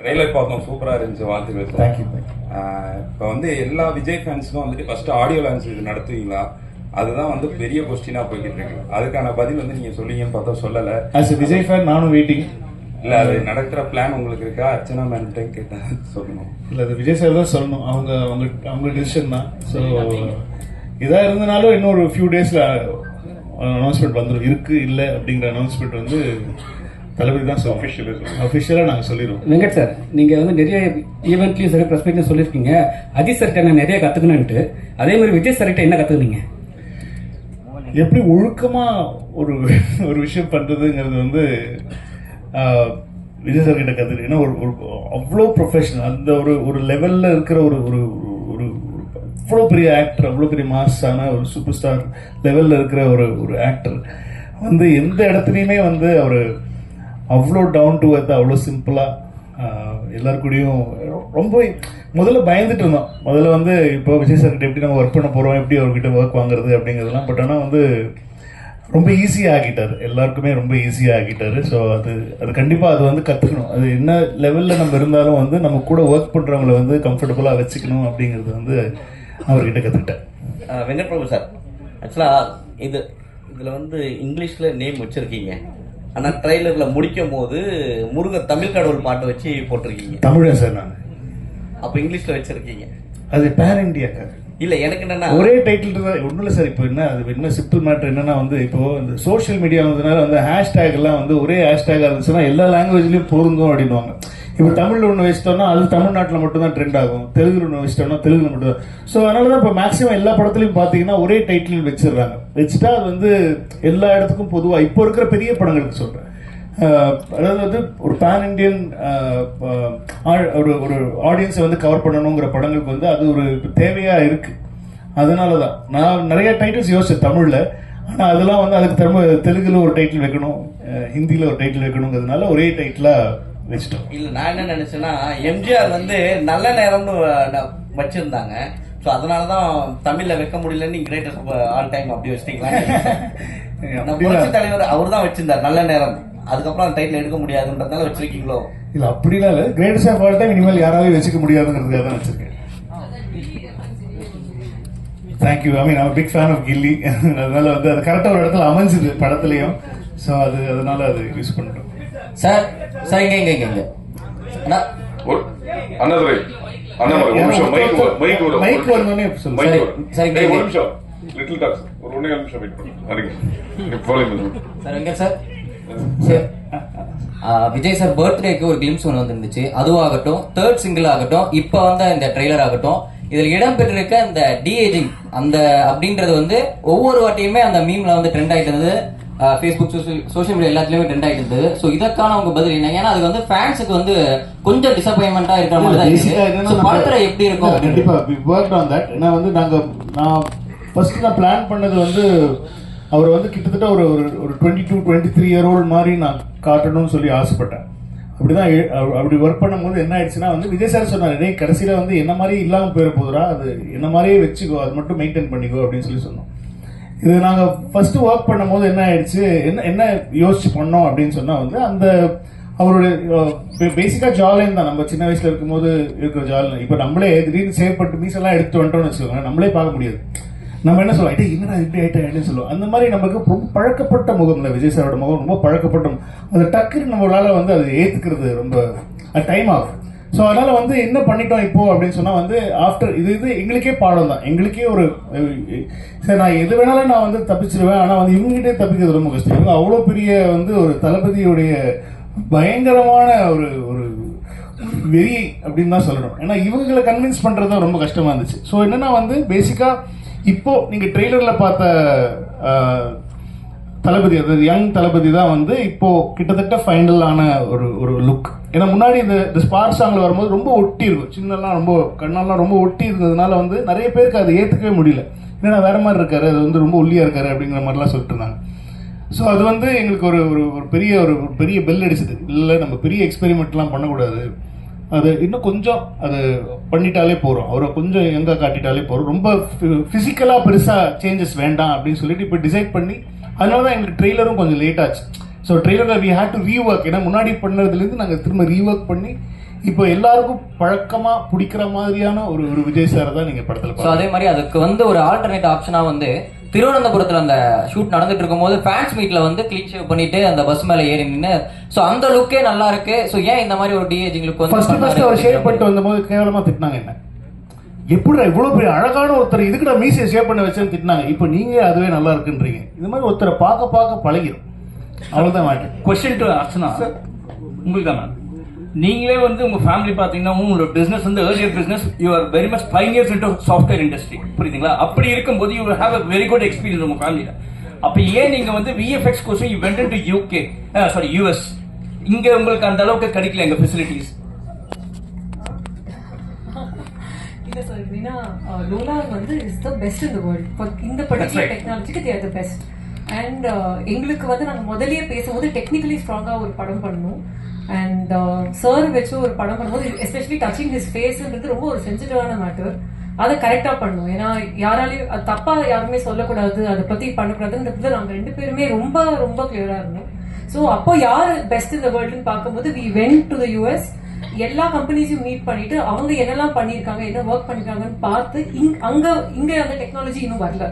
Trailer பார்த்தோம் சூப்பரா இருந்துச்சு வாழ்த்துக்கள் தேங்க்யூ இப்போ வந்து எல்லா விஜய் ஃபேன்ஸுக்கும் வந்துட்டு ஃபர்ஸ்ட் ஆடியோ லான்ச் இது நடத்துவீங்களா? அதுதான் வந்து பெரிய கொஸ்டினா போய்கிட்டு இருக்கு. அதுக்கான பதில் வந்து நீங்க சொல்லுவீங்கன்னு பார்த்தா சொல்லல. ஆஸ் விஜய் ஃபேன் நானும் வெயிட்டிங் இல்ல அது நடக்கிற பிளான் உங்களுக்கு இருக்கா? அர்ச்சனா மேம்கிட்ட கேட்டா சொல்லணும். இல்லை அது விஜய் சார் தான் சொல்லணும். அவங்க அவங்க அவங்க டிசிஷன் தான். ஸோ இதாக இருந்தனாலும் இன்னொரு ஃபியூ டேஸில் அனௌன்ஸ்மெண்ட் வந்துடும் இருக்கு இல்லை அப்படிங்கிற அனௌன்ஸ்மெண்ட் வந்து தளபதி தான் அஃபிஷியல் அஃபிஷியலாக நாங்கள் சொல்லிடுவோம் வெங்கட் சார் நீங்க வந்து நிறைய ஈவெண்ட்லயும் சரி ப்ரெஸ் மீட்லயும் சொல்லியிருக்கீங்க. அஜித் சார்கிட்ட நான் நிறைய கத்துக்கணும்ட்டு அதே மாதிரி விஜய் சார்கிட்ட என்ன கத்துக்கினீங்க? எப்படி ஒழுக்கமா ஒரு ஒரு விஷயம் பண்றதுங்கிறது வந்து விஜய் சார் கிட்ட கத்துக்கு ஏன்னா ஒரு ஒரு அவ்வளோ ப்ரொஃபஷனல் அந்த ஒரு ஒரு லெவல்ல இருக்கிற ஒரு ஒரு ஒரு அவ்வளோ பெரிய ஆக்டர் அவ்வளோ பெரிய மாஸான ஒரு சூப்பர் ஸ்டார் லெவல்ல இருக்கிற ஒரு ஒரு ஆக்டர் வந்து எந்த இடத்துலையுமே வந்து அவர் அவ்வளோ டவுன் டு எர்த் அவ்வளோ சிம்பிளாக எல்லார் ரொம்ப முதல்ல பயந்துட்டு இருந்தோம். முதல்ல வந்து இப்போ விஜய் சார்கிட்ட எப்படி நம்ம ஒர்க் பண்ண போகிறோம் எப்படி அவர்கிட்ட ஒர்க் வாங்குறது அப்படிங்கிறதுலாம் பட் ஆனால் வந்து ரொம்ப ஈஸியாக ஆகிட்டார். எல்லாருக்குமே ரொம்ப ஈஸியாக ஆகிட்டார். ஸோ அது அது கண்டிப்பாக அது வந்து கற்றுக்கணும் அது என்ன லெவலில் நம்ம இருந்தாலும் வந்து நம்ம கூட ஒர்க் பண்ணுறவங்கள வந்து கம்ஃபர்டபுளாக வச்சுக்கணும் அப்படிங்கிறது வந்து அவர்கிட்ட கற்றுக்கிட்டேன் வெங்கட் பிரபு சார். ஆக்சுவலாக இது இதில் வந்து இங்கிலீஷில் நேம் வச்சுருக்கீங்க. ஆனா ட்ரைலர்ல முடிக்கும் போது முருகன் தமிழ் கடவுள் பாட்டு வச்சு போட்டிருக்கீங்க. தமிழன் சார் நான். அப்ப இங்கிலீஷ்ல வச்சிருக்கீங்க. அது பேர் இண்டியாக்கார் இல்ல எனக்கு என்னன்னா ஒரே டைட்டில் இருந்தா ஒன்றும் இல்லை சார் இப்போ என்ன அது என்ன சிம்பிள் மேட்டர் என்னன்னா வந்து இப்போ இந்த சோஷியல் மீடியா வந்ததுனால வந்து ஹேஷ்டேக் எல்லாம் வந்து ஒரே ஹேஷ்டேக் இருந்துச்சுன்னா எல்லா லாங்குவேஜ்லயும் பொருந்தும் அப்படின்வாங்க இப்போ தமிழ்ல ஒன்று வச்சிட்டோம்னா அது தமிழ்நாட்டில் மட்டும் தான் ட்ரெண்ட் ஆகும். தெலுங்குல ஒன்று வச்சிட்டோம்னா தெலுங்குல மட்டும் தான். ஸோ அதனால தான் இப்போ மேக்ஸிமம் எல்லா படத்துலையும் பார்த்தீங்கன்னா ஒரே டைட்டில் வச்சிடுறாங்க. வச்சுட்டா அது வந்து எல்லா இடத்துக்கும் பொதுவாக இப்போ இருக்கிற பெரிய படங்களுக்கு சொல்கிறேன் அதாவது வந்து ஒரு பேன் இண்டியன் ஒரு ஒரு ஆடியன்ஸை வந்து கவர் பண்ணணுங்கிற படங்களுக்கு வந்து அது ஒரு தேவையாக இருக்குது அதனால தான் நான் நிறைய டைட்டில்ஸ் யோசிச்சேன் தமிழில். ஆனால் அதெல்லாம் வந்து அதுக்கு திரும்ப தெலுங்கில் ஒரு டைட்டில் வைக்கணும் ஹிந்தியில் ஒரு டைட்டில் வைக்கணுங்கிறதுனால ஒரே டைட்டிலாக வச்சிட்டோம் இல்ல நான் என்ன நினைச்சேன்னா எம்ஜிஆர் வந்து நல்ல நேரம்னு வச்சிருந்தாங்க. சோ அதனாலதான் தமிழ்ல வைக்க முடியலன்னு கிரேட்டஸ்ட் ஆல் டைம் அப்படி வச்சிட்டீங்களா? தலைவர் அவர் தான் வச்சிருந்தார் நல்ல நேரம். அதுக்கப்புறம் அந்த டைட்டில் எடுக்க முடியாதுன்றதுனால வச்சிருக்கீங்களோ? இல்ல அப்படிலாம் இல்ல. கிரேட்டஸ்ட் ஆஃப் ஆல் டைம் இனிமேல் யாராலையும் வச்சுக்க முடியாதுங்கிறதுக்காக தான் வச்சிருக்கேன். Thank you I mean big fan of Ghilli. அதனால வந்து அது கரெக்டாக ஒரு இடத்துல அமைஞ்சுது படத்துலையும். ஸோ அது அதனால அது யூஸ் பண்ணிட்டோம். சார் சார் இங்க இங்க இங்க இங்க. அண்ணா. அண்ணாதுரை அண்ணாமலை ஒரு நிமிஷம். மைக் மைக் வரும். மைக் வரணும்னே. மைக் சரி, வரும். சரி, டேய், ஒரு இங்க. நிமிஷம். லிட்டில் டாக்ஸ் ஒரு கால் நிமிஷம் வெயிட் பண்ணு. அதுக்கு ஃபாலோ பண்ணு சார் எங்க சார்? விஜய் சார் பர்த்டேக்கு ஒரு கிளிம்ஸ் ஒன்று வந்துருந்துச்சு. அதுவாகட்டும் தேர்ட் சிங்கிள் ஆகட்டும் இப்போ வந்த இந்த ட்ரெய்லர் ஆகட்டும் இதில் இடம்பெற்றிருக்க இந்த டிஏஜிங் அந்த அப்படின்றது வந்து ஒவ்வொரு வாட்டியுமே அந்த மீம்ல வந்து ட்ரெண்ட் ஆயிட்டு இருந்தது. ஃபேஸ்புக் சோஷியல் மீடியா எல்லாத்துலயுமே ட்ரெண்ட் ஆயிட்டு இருந்தது ஸோ இதற்கான உங்க பதில் என்ன? ஏன்னா அது வந்து ஃபேன்ஸுக்கு வந்து கொஞ்சம் டிசப்பாயின்மெண்டா இருக்கிற மாதிரி தான் Basic ஆ இருக்கு என்னன்னா So, படத்துல எப்படி இருக்கும்? இல்ல, கண்டிப்பா we worked on that. ஏன்னா வந்து நாங்க நான் ஃபர்ஸ்ட் நான் பிளான் பண்ணது வந்து அவர் வந்து கிட்டத்தட்ட ஒரு ஒரு twenty two twenty three year old மாதிரி நான் காட்டணும்னு சொல்லி ஆசைப்பட்டேன். அப்படிதான் அப்படி ஒர்க் பண்ணும்போது என்ன ஆயிடுச்சுன்னா வந்து விஜய் சார் சொன்னார் கடைசியில வந்து என்ன மாதிரி இல்லாம போயிட போதுடா? அது என்ன மாதிரியே வச்சுக்கோ அது மட்டும் மெயின்டைன் பண்ணிக்கோ அப்படின்னு சொல்லி சொன்னோம். இது நாங்கள் ஃபஸ்ட்டு ஒர்க் பண்ணும்போது என்ன ஆயிடுச்சு? என்ன என்ன யோசிச்சு பண்ணோம் அப்படின்னு சொன்னால் வந்து அந்த அவருடைய பேசிக்காக ஜாலியன் தான். நம்ம சின்ன வயசில் இருக்கும்போது இருக்கிற ஜாலியன் இப்போ நம்மளே திடீர்னு சேவ் மீஸ் எல்லாம் எடுத்து வந்துட்டோம்னு வச்சுக்கோங்க நம்மளே பார்க்க முடியாது. நம்ம என்ன சொல்லுவோம் "டேய், என்னடா இப்படி ஆயிட்டா? அப்படின்னு சொல்லுவோம். அந்த மாதிரி நமக்கு ரொம்ப பழக்கப்பட்ட முகம்ல விஜய் சாரோட முகம் ரொம்ப பழக்கப்பட்ட அந்த அது டக்குன்னு நம்மளால வந்து அதை ஏற்றுக்கிறது ரொம்ப டைம் ஆகும். ஸோ அதனால் வந்து என்ன பண்ணிட்டோம் இப்போ அப்படின்னு சொன்னால் வந்து ஆஃப்டர் இது இது எங்களுக்கே பாடம் தான். எங்களுக்கே ஒரு சரி நான் எது வேணாலும் நான் வந்து தப்பிச்சிருவேன். ஆனால் வந்து இவங்ககிட்டே தப்பிக்கிறது ரொம்ப கஷ்டம். இவங்க அவ்வளோ பெரிய வந்து ஒரு தளபதியுடைய பயங்கரமான ஒரு ஒரு வெறி அப்படின்னு தான் சொல்லணும். ஏன்னா இவங்களை கன்வின்ஸ் பண்ணுறது தான் ரொம்ப கஷ்டமாக இருந்துச்சு. ஸோ என்னன்னா வந்து பேசிக்காக இப்போ நீங்கள் ட்ரெய்லரில் பார்த்த தளபதி அதாவது யங் தளபதி தான் வந்து இப்போ கிட்டத்தட்ட ஃபைனலான ஒரு ஒரு லுக் ஏன்னா முன்னாடி இந்த இந்த சாங்ல வரும்போது ரொம்ப ஒட்டி இருக்கும் சின்னலாம் ரொம்ப கண்ணெல்லாம் ரொம்ப ஒட்டி இருந்ததுனால வந்து நிறைய பேருக்கு அதை ஏத்துக்கவே முடியல. ஏன்னா வேற மாதிரி இருக்காரு அது வந்து ரொம்ப ஒல்லியா இருக்காரு அப்படிங்கிற மாதிரிலாம் சொல்லிட்டு இருந்தாங்க. ஸோ அது வந்து எங்களுக்கு ஒரு ஒரு ஒரு பெரிய ஒரு பெரிய பெல் அடிச்சது. இல்லை நம்ம பெரிய எக்ஸ்பெரிமெண்ட்லாம் பண்ணக்கூடாது. அது இன்னும் கொஞ்சம் அது பண்ணிட்டாலே போகிறோம் அவரை கொஞ்சம் எங்கே காட்டிட்டாலே போகிறோம் ரொம்ப ஃபிசிக்கலாக பெருசாக சேஞ்சஸ் வேண்டாம் அப்படின்னு சொல்லிட்டு இப்போ டிசைட் பண்ணி அதனால தான் எங்களுக்கு ட்ரெய்லரும் கொஞ்சம் லேட் ஆச்சு. ஸோ ட்ரெய்லரில் வி ஹேட் டு ரீஒர்க் ஏன்னா முன்னாடி பண்ணதுலேருந்து நாங்கள் திரும்ப ரீஒர்க் பண்ணி இப்போ எல்லாருக்கும் பழக்கமா பிடிக்கிற மாதிரியான ஒரு ஒரு விஜய் சார் தான் நீங்க படத்துல ஸோ அதே மாதிரி அதுக்கு வந்து ஒரு ஆல்டர்னேட் ஆப்ஷனா வந்து திருவனந்தபுரத்துல அந்த ஷூட் நடந்துட்டு இருக்கும்போது ஃபேன்ஸ் மீட்ல வந்து கிளீன் ஷேவ் பண்ணிட்டு அந்த பஸ் மேல ஏறி நின்று ஸோ அந்த லுக்கே நல்லா இருக்கு. ஸோ ஏன் இந்த மாதிரி ஒரு டிஏஜிங் லுக் வந்து ஃபர்ஸ்ட் ஃபர்ஸ்ட் அவர் ஷேவ் பண்ணிட்டு வந்தபோது கேவலமா திட்டினாங்க என்ன? எப்படி இவ்வளவு பெரிய அழகான ஒருத்தர் இதுக்கு நான் மீசையை ஷேவ் பண்ண வச்சேன்னு திட்டினாங்க? இப்போ நீங்க அதுவே நல்லா இருக்குன்றீங்க. இந்த மாதிரி ஒருத்தரை பார்க்க பார்க்க பழகிடும் அவ்வளவுதான் மாட்டேன் கொஸ்டின் டு அர்ச்சனா. உங்களுக்கு தான் நீங்களே வந்து உங்க ஃபேமிலி பாத்தீங்கன்னா உங்களோட பிசினஸ் வந்து earlier business you are very much pioneers into software industry புரியுதுங்களா? அப்படி இருக்கும்போது you have a very good experience உங்க ஃபேமிலியில அப்ப ஏன் நீங்க வந்து VFX course you went to UK sorry US இங்க உங்களுக்கு அந்த அளவுக்கு கிடைக்கல எங்க ஃபெசிலிட்டிஸ் எப்படின்னா லோலா வந்து is the best in the world இந்த பர்டிகுலர். டெக்னாலஜிக்கு தேர் த பெஸ்ட் அண்ட் எங்களுக்கு வந்து நாங்கள் முதல்லயே பேசும்போது டெக்னிக்கலி ஸ்ட்ராங்காக ஒரு படம் பண்ணணும். அண்ட் சார் வச்சு ஒரு படம் பண்ணும்போது எஸ்பெஷலி டச்சிங் ஹிஸ் ஃபேஸ்ன்றது ரொம்ப ஒரு சென்சிட்டிவான மேட்டர் அதை கரெக்டாக பண்ணணும். ஏன்னா யாராலையும் அது தப்பா யாருமே சொல்லக்கூடாது அதை பத்தி பண்ணக்கூடாதுன்றதுல நாங்கள் ரெண்டு பேருமே ரொம்ப ரொம்ப கிளியரா இருந்தோம். ஸோ அப்போ யார் பெஸ்ட் இந்த வேர்ல்டுன்னு பார்க்கும்போது we went to the US எல்லா கம்பெனிஸையும் மீட் பண்ணிட்டு அவங்க என்னெல்லாம் பண்ணிருக்காங்க என்ன ஒர்க் பண்ணிருக்காங்கன்னு பார்த்து இங் அங்க இங்க அந்த டெக்னாலஜி இன்னும் வரல.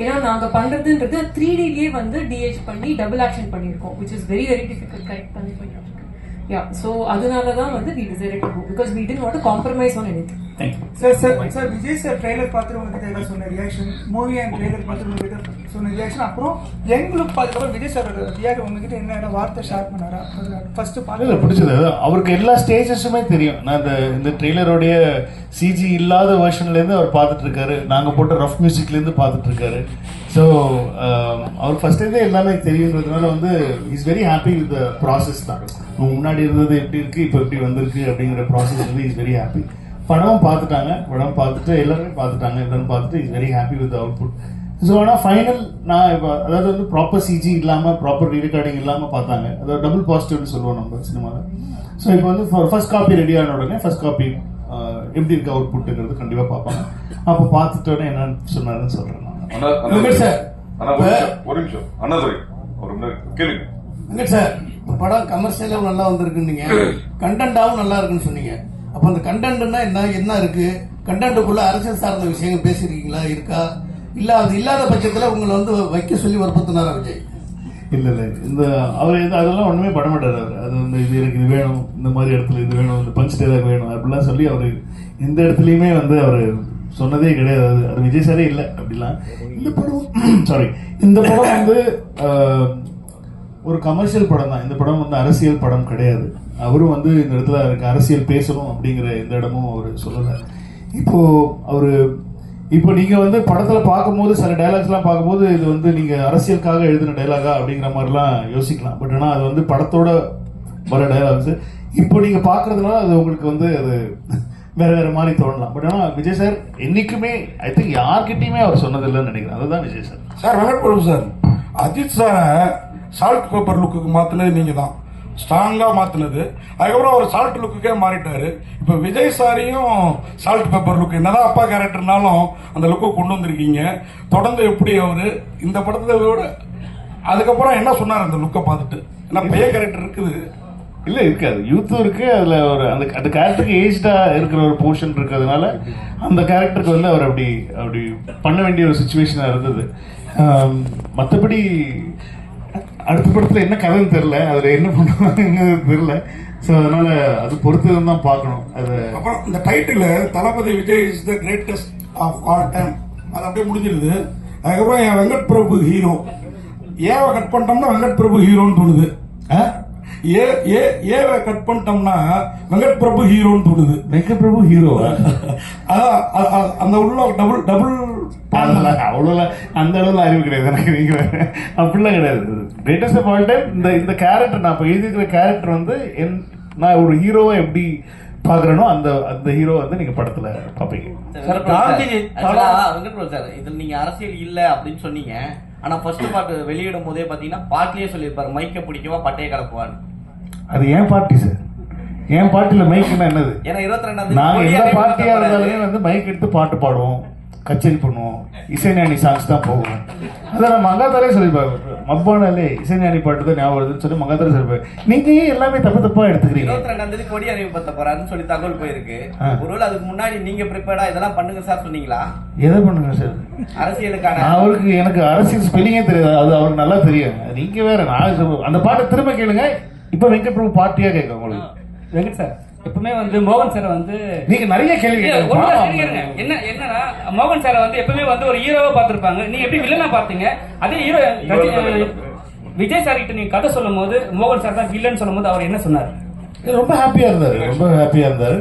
ஏன்னா நாங்க பண்றதுன்றது த்ரீ டிலேயே வந்து டிஹெச் பண்ணி டபுள் ஆக்ஷன் பண்ணியிருக்கோம் which is very very difficult correct பண்ணி பண்ணிட்டு யா ஸோ அதனால தான் வந்து we decide to go because we didn't want compromise on any sir sir sir Vijay sir trailer பார்த்துட்டு உங்ககிட்ட ஏதாவது சொன்ன ரியாக்ஷன் மூவி அண்ட் ட்ரெய்லர் பார்த்துட்டு உங்ககிட்ட சொன்ன ரியாக்ஷன் அப்புறம் எங்களுக்கு பார்த்துக்கப்புறம் விஜய் சார் ரியாக்ட் உங்ககிட்ட என்ன வார்த்தை ஷேர் பண்ணாரா? ஃபர்ஸ்ட் பார்த்து பிடிச்சது அவருக்கு எல்லா ஸ்டேஜஸுமே தெரியும். நான் இந்த இந்த ட்ரெய்லருடைய சிஜி இல்லாத வேர்ஷன்லேருந்து அவர் பார்த்துட்டு இருக்காரு நாங்கள் போட்ட ரஃப் மியூசிக்லேருந்து பார்த்துட்டு இருக்காரு ஸோ um, அவர் ஃபர்ஸ்ட் இருந்தே எல்லாமே தெரியுன்றதுனால வந்து is very happy with the process தான். முன்னாடி இருந்தது எப்படி இருக்கு இப்போ எப்படி வந்திருக்கு அப்படிங்கிற ப்ராசஸ் வந்து இஸ் வெரி ஹாப்பி படமும் பார்த்துட்டாங்க. படம் பார்த்துட்டு எல்லாருமே பார்த்துட்டாங்க. எல்லாரும் பார்த்துட்டு is very happy with output so ஆனால் ஃபைனல் நான் இப்போ அதாவது வந்து ப்ராப்பர் சிஜி இல்லாமல் ப்ராப்பர் ரீரெக்கார்டிங் இல்லாமல் பார்த்தாங்க. அதாவது டபுள் பாசிட்டிவ்னு சொல்லுவோம் நம்ம சினிமாவில் ஸோ இப்போ வந்து ஃபர்ஸ்ட் காப்பி ரெடி ஆன உடனே ஃபர்ஸ்ட் காப்பி எப்படி இருக்கு அவுட்புட்டுங்கிறது கண்டிப்பாக பார்ப்பாங்க. அப்போ பார்த்துட்டோன்னே என்னன்னு சொன்னாருன்னு சொல்கிறேன் சார். அண்ணா ஒரு நிமிஷம் ஒரு நிமிஷம். அண்ணாதுரை ஒரு கேளுங்க. வெங்கட் சார் படம் கமர்ஷியலாகவும் நல்லா வந்திருக்குன்னீங்க கண்டென்ட்டாகவும் நல்லா இருக்குன்னு சொன்னீங்க. அப்போ அந்த கண்டென்ட்னா என்ன என்ன இருக்கு? கண்டென்ட்டுக்குள்ள அரசியல் சார்ந்த விஷயங்கள் பேசியிருக்கீங்களா இருக்கா? இல்ல அது இல்லாத பட்சத்தில் உங்களை வந்து வைக்க சொல்லி வற்புறுத்தினாரா விஜய்? இல்ல இல்ல. இந்த அவர் எது அதெல்லாம் ஒண்ணுமே பட மாட்டார் அவர். அது வந்து இது எனக்கு இது வேணும் இந்த மாதிரி இடத்துல இது வேணும் இந்த பஞ்ச் டேலாக் வேணும் அப்படிலாம் சொல்லி அவர் எந்த இடத்துலயுமே வந்து அவர் சொன்னதே கிடையாது. அது விஜய் சாரே இல்லை அப்படிலாம். இந்த படம் சாரி இந்த படம் வந்து ஒரு கமர்ஷியல் படம் தான். இந்த படம் வந்து அரசியல் படம் கிடையாது. அவரும் வந்து இந்த இடத்துல அரசியல் பேசணும் அப்படிங்கிற எந்த இடமும் அவர் சொல்லலை. இப்போது அவர் இப்போ நீங்க வந்து படத்துல பார்க்கும்போது சில டைலாக்ஸ்லாம் பார்க்கும்போது இது வந்து நீங்க அரசியலுக்காக எழுதின டைலாகா அப்படிங்கிற மாதிரிலாம் யோசிக்கலாம். பட் ஆனால் அது வந்து படத்தோட வர டைலாக்ஸ் இப்போ நீங்க பார்க்கறதுனால அது உங்களுக்கு வந்து அது வேற வேற மாதிரி தோணலாம். பட் ஆனால் விஜய் சார் என்னைக்குமே ஐ திங்க் யார்கிட்டயுமே அவர் சொன்னதில்லைன்னு நினைக்கிறேன். அதுதான் Vijay sir sir Venkat Prabhu sir Ajith sir salt pepper லுக்குக்கு மாத்தினது நீங்க தான் ஸ்ட்ராங்காக மாற்றினது அதுக்கப்புறம் அவர் சால்ட் லுக்குக்கே மாறிட்டார். இப்போ விஜய் சாரியும் சால்ட் பேப்பர் லுக் என்னதான் அப்பா கேரக்டர்னாலும் அந்த லுக்கை கொண்டு வந்திருக்கீங்க. தொடர்ந்து எப்படி அவர் இந்த படத்தை விட அதுக்கப்புறம் என்ன சொன்னார் அந்த லுக்கை பார்த்துட்டு? ஏன்னா பையன் கேரக்டர் இருக்குது. இல்லை இருக்காது. யூத்தும் இருக்கு. அதில் ஒரு அந்த அந்த கேரக்டருக்கு ஏஜ்டாக இருக்கிற ஒரு போர்ஷன் இருக்கிறதுனால அந்த கேரக்டருக்கு வந்து அவர் அப்படி அப்படி பண்ண வேண்டிய ஒரு சுச்சுவேஷனாக இருந்தது. மற்றபடி அடுத்த படத்துல என்ன கதைன்னு தெரியல அதுல என்ன பண்ணுவாங்கன்னு தெரியல. ஸோ அதனால அது பொறுத்து தான் பார்க்கணும். அது அப்புறம் இந்த title Thalapathy Vijay is the greatest of all time அது அப்படியே முடிஞ்சிருது. அதுக்கப்புறம் என் வெங்கட் பிரபு ஹீரோ ஏவை கட் பண்ணிட்டோம்னா வெங்கட் பிரபு ஹீரோன்னு தோணுது? ஏ ஏ ஏவை கட் பண்ணிட்டோம்னா வெங்கட் பிரபு ஹீரோன்னு தோணுது வெங்கட் பிரபு ஹீரோவா அதான் அந்த உள்ள டபுள் டபுள் அவ்வளோ அந்த அளவுல அறிவு கிடையாது எனக்கு நீங்க வேற. அப்படிலாம் கிடையாது. கிரேட்டஸ்ட் ஆஃப் ஆல் டைம் இந்த இந்த கேரக்டர் நான் இப்போ எழுதியிருக்கிற கேரக்டர் வந்து என் நான் ஒரு ஹீரோவை எப்படி பார்க்குறேனோ அந்த அந்த ஹீரோ வந்து நீங்க படத்துல சார் இதுல நீங்க அரசியல் இல்ல அப்படின்னு சொன்னீங்க. ஆனா ஃபர்ஸ்ட் பாட்டு வெளியிடும் போதே பாத்தீங்கன்னா பாட்டிலேயே சொல்லியிருப்பாரு மைக்க பிடிக்கவா பட்டைய கலப்புவான்னு. அது ஏன் பார்ட்டி சார் என் பார்ட்டியில் மைக்குன்னா என்னது? ஏன்னா இருபத்தி ரெண்டாம் நாங்க தேதி எந்த இருந்தாலுமே வந்து மைக் எடுத்து பாட்டு பாடுவோம். கச்சேரி பண்ணுவோம். இசைஞானி சாங்ஸ் தான் போகும். அதான் நான் மங்காத்தாரே சொல்லியிருப்பாங்க மப்பானாலே இசைஞானி பாட்டு தான் ஞாபகம் வருதுன்னு சொல்லி மங்காத்தாரே சொல்லியிருப்பாங்க நீங்க ஏன் எல்லாமே தப்பு தப்பா எடுத்துக்கிறீங்க? இருபத்தி ரெண்டாம் தேதி கொடி அறிவிப்பத்த போறாருன்னு சொல்லி தகவல் போயிருக்கு. ஒருவேளை அதுக்கு முன்னாடி நீங்க ப்ரிப்பேர்டா இதெல்லாம் பண்ணுங்க சார் சொன்னீங்களா? எதை பண்ணுங்க சார்? அரசியலுக்கான. அவருக்கு எனக்கு அரசியல் ஸ்பெல்லிங்கே தெரியாது. அது அவருக்கு நல்லா தெரியும். நீங்க வேற நான் அந்த பாட்டை திரும்ப கேளுங்க. இப்ப வெங்கட் பிரபு பார்ட்டியா கேட்க உங்களுக்கு. வெங்கட் சார். எப்பவுமே வந்து மோகன் சார் வந்து நீங்க நிறைய கேள்வி. என்ன என்னன்னா மோகன் சாரை வந்து எப்பவுமே வந்து ஒரு ஹீரோவா பார்த்திருப்பாங்க. நீங்க எப்படி வில்லனா பார்த்தீங்க? அதே ஹீரோ விஜய் சார் கிட்ட நீங்க கதை சொல்லும் போது மோகன் சார் தான் வில்லன் சொல்லும் போது அவர் என்ன சொன்னார்? ரொம்ப ஹாப்பியா இருந்தாரு ரொம்ப ஹாப்பியா இருந்தாரு.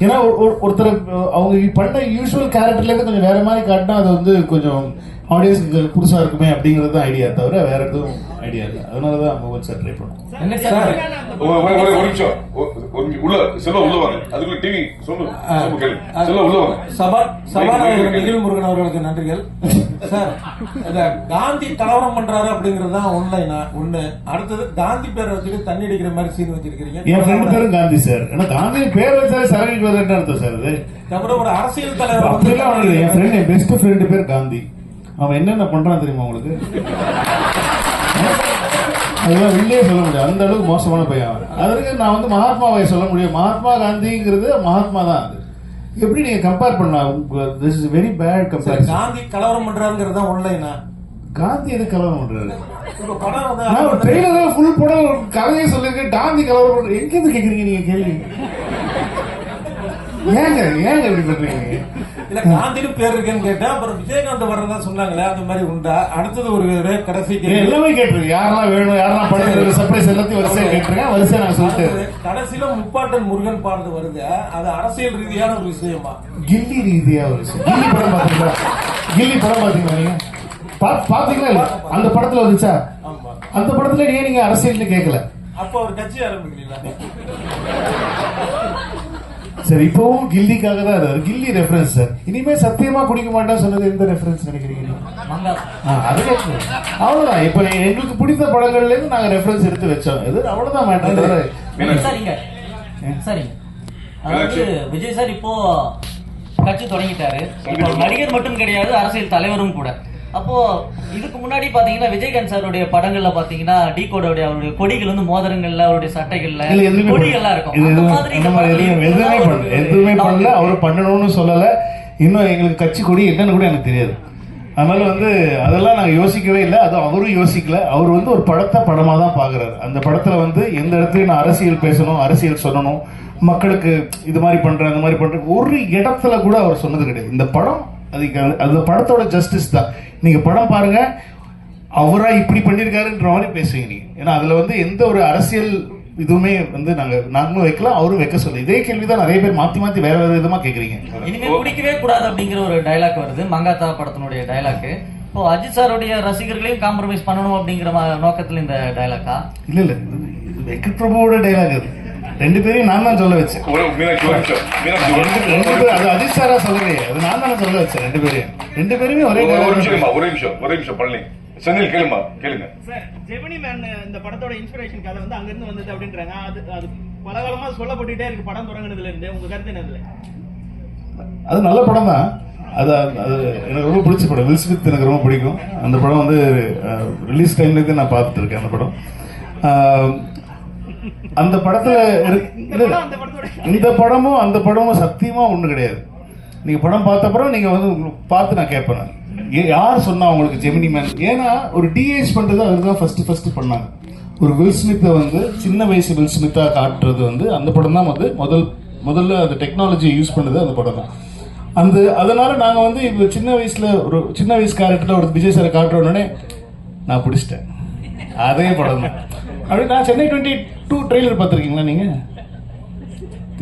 ஏன்னா ஒரு- ஒரு- ஒருத்தர் அவங்க பண்ண யூஸ்வல் கேரக்டர்ல இருந்து கொஞ்சம் வேற மாதிரி காட்டினா அது வந்து கொஞ்சம் ஆடியன்ஸ்க்கு புதுசா இருக்குமே அப்படிங்கிறது தான் ஐடியா தவிர வேற எதுவும் ஐடியா இல்லை. அதனாலதான் மோகன் சார் ட்ரை பண்ணோம் ஒரு- ஒரு- ஒரு- ஒரு நிமிஷம். ஒரு- ஒரு நிமிஷம். உள்ள செல்வா உள்ள வாங்க. அதுக்குள்ள டிவி சொல்லு. சொல்லு கேளு. செல்வா உள்ள வாங்க. சபா சபாநாயகர் நிகில் முருகன் அவர்களுக்கு நன்றிகள். சார் இந்த காந்தி கலவரம் பண்றாரு அப்படிங்கிறது தான் ஒன்லைனா ஒண்ணு. அடுத்தது காந்தி பேரை வச்சுட்டு தண்ணி அடிக்கிற மாதிரி சீன் வச்சிருக்கீங்க என் ஃப்ரெண்டு பேரும் காந்தி சார். ஏன்னா காந்தி பேர் வச்சாலே சரணிக்கு வருதுன்னு அர்த்தம் சார் அது. அப்புறம் ஒரு அரசியல் தலைவர் அப்படிலாம். என் ஃப்ரெண்ட் என் பெஸ்ட் ஃப்ரெண்டு பேர் காந்தி. அவன் என்னென்ன பண்றான் தெரியுமா உங்களுக்கு? அதெல்லாம் வெளியே சொல்ல முடியாது. அந்த அளவுக்கு மோசமான பையன் அவன் அதற்கு நான் வந்து மகாத்மாவை சொல்ல முடியும். மகாத்மா காந்திங்கிறது மகாத்மா தான் அது. எப்படி நீங்க கம்பேர் பண்ணலாம்? திஸ் இஸ் வெரி பேட் சரி, கம்பேரிசன் காந்தி கலவரம் பண்றாருங்கிறது தான் ஒன்லைனா காந்தி எது கலவரம் பண்றாரு? நான் ஒரு ட்ரெயிலர் ஃபுல் படம் ஒரு கதையை சொல்லியிருக்கேன் காந்தி கலவரம் பண்ற எங்க இருந்து கேக்குறீங்க நீங்க கேள்வி? ஏங்க ஏங்க இப்படி பண்றீங்க? இல்ல காந்தின்னு பேர் இருக்குன்னு கேட்டேன் அப்புறம் விஜயகாந்த் வர்றதா சொன்னாங்களே அந்த மாதிரி உண்டா? அடுத்தது ஒரு கடைசி. எல்லாமே கேட்டுருங்க யாரெல்லாம் வேணும் யாரெல்லாம் படுத்துறது சர்ப்ரைஸ் எல்லாத்தையும் வரிசையா கேட்டுருங்க வரிசையா நான் சொல்லிட்டு கடைசியில முப்பாட்டன் முருகன் பாடுறது வருது. அது அரசியல் ரீதியான ஒரு விஷயமா? கில்லி ரீதியா ஒரு விஷயம். கில்லி படம் பாத்தீங்களா? கில்லி படம் பாத்தீங்களா நீங்க? பாத்தீங்களா இல்ல? அந்த படத்துல வந்துச்சா? அந்த படத்துல ஏன் நீங்க அரசியல்னு கேட்கல அப்ப ஒரு கட்சி ஆரம்பிக்கிறீங்களா சரி இப்பவும் கில்லிக்காக தான் இருக்காரு. Ghilli reference sir. இனிமே சத்தியமா குடிக்க மாட்டேன்னு சொன்னது எந்த ரெஃபரன்ஸ் நினைக்கிறீங்க? நீங்க? ஆ, அது கேட்கணும். அவ்வளவுதான். இப்ப எங்களுக்கு பிடித்த படங்கள்ல இருந்து நாங்க ரெஃபரன்ஸ் எடுத்து வச்சோம். இது அவ்வளவுதான் மேட்டர் சரிங்க சரிங்க அதாவது விஜய் சார் இப்போ கட்சி தொடங்கிட்டாரு. இப்போ நடிகர் மட்டும் கிடையாது அரசியல் தலைவரும் கூட. அப்போ இதுக்கு முன்னாடி பாத்தீங்கன்னா விஜயகாந்த் சாருடைய படங்கள்ல பாத்தீங்கன்னா டி கோடோடைய அவருடைய கொடிகள் வந்து மோதிரங்கள்ல அவருடைய சட்டைகள்ல கொடிகள்லாம். இருக்கும். எதுவும்? பண்ணல. அவர் பண்ணணும்னு சொல்லல. இன்னும் எங்களுக்கு கட்சி கொடி என்னன்னு கூட எனக்கு தெரியாது. அதனால வந்து அதெல்லாம் நாங்க யோசிக்கவே இல்லை. அது அவரும் யோசிக்கல. அவர் வந்து ஒரு படத்தை படமா தான் பாக்குறாரு. அந்த படத்துல வந்து எந்த இடத்துலயும் நான் அரசியல் பேசணும் அரசியல் சொல்லணும். மக்களுக்கு இது மாதிரி பண்றேன் அந்த மாதிரி பண்றேன். ஒரு இடத்துல கூட அவர் சொன்னது கிடையாது. இந்த படம் அதுக்கு அந்த- அந்த படத்தோட ஜஸ்டிஸ் தான். நீங்க படம் பாருங்க அவரா இப்படி பண்ணிருக்காருன்ற மாதிரி பேசுவீங்க நீங்க. ஏன்னா அதுல வந்து எந்த ஒரு அரசியல் இதுவுமே வந்து நாங்க நாங்களும் வைக்கலாம் அவரும் வைக்க சொல்ல இதே கேள்விதான் நிறைய பேர் மாத்தி மாத்தி வேற வேற விதமா கேக்குறீங்க. இனிமே குடிக்கவே கூடாது அப்படிங்கிற ஒரு டயலாக் வருது. மங்காத்தா படத்தினுடைய டயலாக் இப்போ அஜித் சாருடைய ரசிகர்களையும் காம்ப்ரமைஸ் பண்ணணும் அப்படிங்கிற நோக்கத்துல இந்த டயலாக்கா இல்ல இல்ல. வெங்கட் பிரபுவோட டைலாக் அது. ரெண்டு பேரையும் நான் தான் சொல்ல வச்சேன். ரெண்டு- பேரும் அது அஜித் சாரா சொல்லலையே. அது நான் தானே சொல்ல வச்சேன் ரெண்டு பேரையும். ரெண்டு பேருமே ஒரே ஒரு- நிமிஷம் ஒரே நிமிஷம் ஒரே நிமிஷம் பழனி. செந்தில் கேளுமா கேளுங்க. சார் ஜெமினி மேன் இந்த படத்தோட இன்ஸ்பிரேஷன் கதை வந்து அங்கிருந்து வந்தது அப்படின்றாங்க. அது அது பல காலமா சொல்லப்பட்டுட்டே இருக்கு. படம் தொடங்குனதுல இருந்து. உங்க கருத்து என்னதுல அது நல்ல படம் தான் அது அது எனக்கு ரொம்ப பிடிச்ச படம். வில் ஸ்மித் எனக்கு ரொம்ப பிடிக்கும். அந்த படம் வந்து ரிலீஸ் டைம்லேருந்து நான் பார்த்துட்டு இருக்கேன் அந்த படம். அந்த படத்துல. இந்த படமும் அந்த படமும் சத்தியமா ஒண்ணு கிடையாது. நீங்க படம் பார்த்த அப்புறம் நீங்க வந்து பார்த்து நான் கேட்பேன் யார் சொன்னா உங்களுக்கு ஜெமினி மேன் ஏன்னா ஒரு டிஏஜ் பண்றது அவர் தான் ஃபர்ஸ்ட் ஃபர்ஸ்ட் பண்ணாங்க. ஒரு வில் ஸ்மித்தை வந்து சின்ன வயசு வில் ஸ்மித்தா காட்டுறது வந்து அந்த படம் தான் வந்து முதல் முதல்ல அந்த டெக்னாலஜியை யூஸ் பண்ணது அந்த படம் தான். அந்த அதனால நாங்க வந்து இப்போ சின்ன வயசுல ஒரு சின்ன வயசு கேரக்டர்ல ஒரு விஜய் சாரை காட்டுற உடனே நான் பிடிச்சிட்டேன். அதே படம் தான் அப்படி நான் சென்னை டுவெண்ட்டி டூ ட்ரெய்லர் பார்த்துருக்கீங்களா நீங்க?